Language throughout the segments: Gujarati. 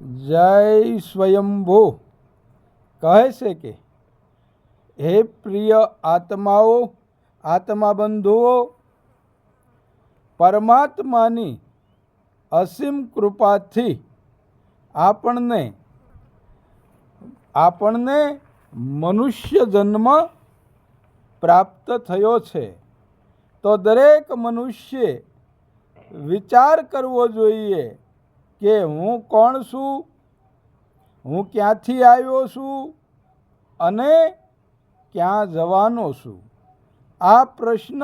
જય સ્વયંભો. કહે છે કે, હે પ્રિય આત્માઓ, આત્માબંધુઓ, પરમાત્માની અસીમ કૃપાથી આપણને આપણને મનુષ્ય જન્મ પ્રાપ્ત થયો છે. તો દરેક મનુષ્યે વિચાર કરવો જોઈએ કે હું કોણ છું? હું ક્યાંથી આવ્યો છું? અને ક્યાં જવાનો છું? આ પ્રશ્ન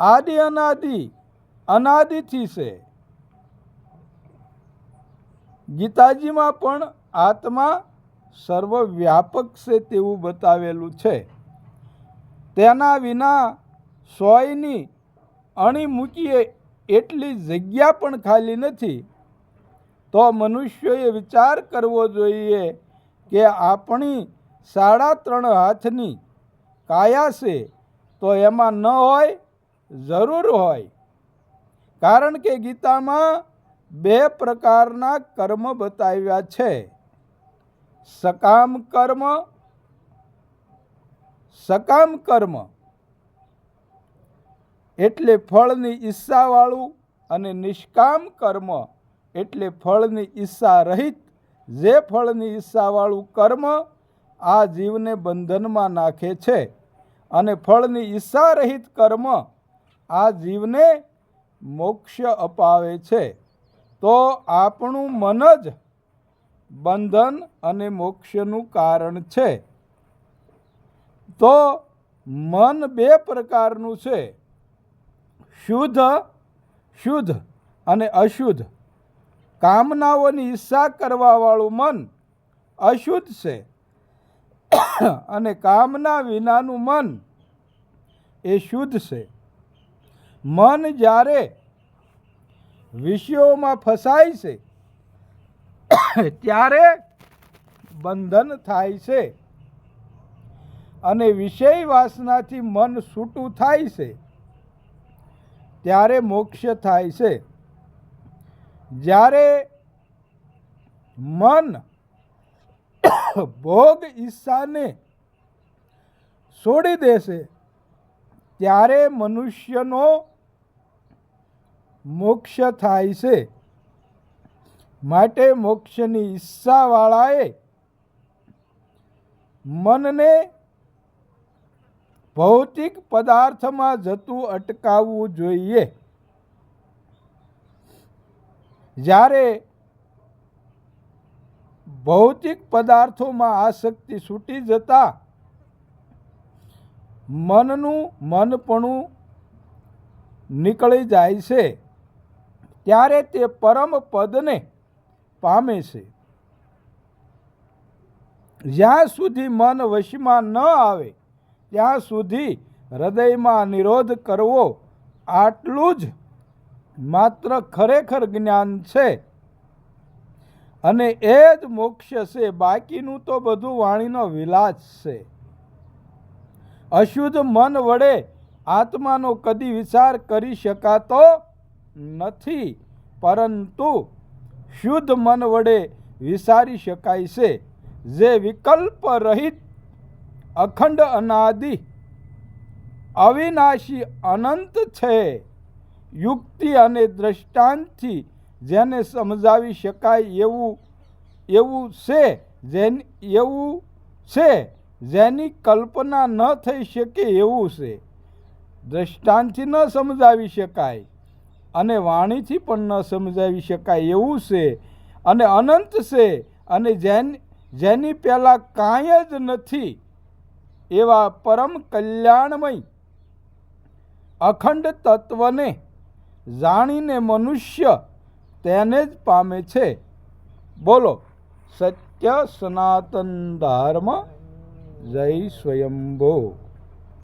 આદિ અનાદિ અનાદિથી છે. ગીતાજીમાં પણ આત્મા સર્વવ્યાપક છે તેવું બતાવેલું છે. તેના વિના સોયની અણી મૂકીએ એટલી જગ્યા પણ ખાલી નથી. તો મનુષ્યોએ વિચાર કરવો જોઈએ કે આપણી સાડા ત્રણ હાથની કાયા છે તો એમાં ન હોય, જરૂર હોય. કારણ કે ગીતામાં બે પ્રકારના કર્મ બતાવ્યા છે. સકામ કર્મ સકામ કર્મ. એટલે ફળની ઈચ્છાવાળું અને નિષ્કામ કર્મ એટલે ફળની ઈચ્છા રહિત, જે ફળની ઈચ્છાવાળું કર્મ આ જીવને બંધનમાં નાખે છે અને ફળની ઈચ્છા રહિત કર્મ આ જીવને મોક્ષ અપાવે છે. તો આપણું મન જ બંધન અને મોક્ષનું કારણ છે. તો મન બે પ્રકારનું છે. શુદ્ધ શુદ્ધ અને અશુદ્ધ. કામનાઓની ઈચ્છા કરવાવાળું મન અશુદ્ધ છે. અને કામના વિનાનું મન એ શુદ્ધ છે. મન જ્યારે વિષયોમાં ફસાય છે, ત્યારે બંધન થાય છે. અને વિષય વાસનાથી મન છૂટું થાય છે. ત્યારે મોક્ષ થાય છે. જ્યારે મન ભોગ ઈચ્છાને છોડી દેશે ત્યારે મનુષ્યનો મોક્ષ થાય છે. માટે મોક્ષની ઈચ્છાવાળાએ મનને ભૌતિક પદાર્થમાં જતું અટકાવવું જોઈએ. જ્યારે ભૌતિક પદાર્થોમાં આસક્તિ છૂટી જતા મનનું મનપણું નીકળી જાય છે, ત્યારે તે પરમ પદને પામે છે. જ્યાં સુધી મન વશમાં ન આવે ત્યાં સુધી હૃદયમાં નિરોધ કરવો આટલું જ માત્ર ખરેખર જ્ઞાન છે. અને એ જ મોક્ષ છે. બાકીનું તો બધું વાણીનો વિલાસ છે. અશુદ્ધ મન વડે આત્માનો કદી વિચાર કરી શકાતો નથી, પરંતુ શુદ્ધ મન વડે વિચારી શકાય છે. જે વિકલ્પ રહિત અખંડ અનાદિ, અવિનાશી અનંત છે. યુક્તિ અને દ્રષ્ટાંતથી જેને સમજાવી શકાય એવું એવું છે, જેન, એવું છે, જેની કલ્પના ન થઈ શકે એવું છે. દ્રષ્ટાંતથી ન સમજાવી શકાય અને વાણીથી પણ ન સમજાવી શકાય એવું છે અને અનંત છે અને જેન, જેની પહેલાં કાંઈ જ નથી. એવા પરમ કલ્યાણમય અખંડ તત્વને જાણીને મનુષ્ય તેને જ પામે છે. બોલો, સત્ય સનાતન ધર્મ જય સ્વયંભો.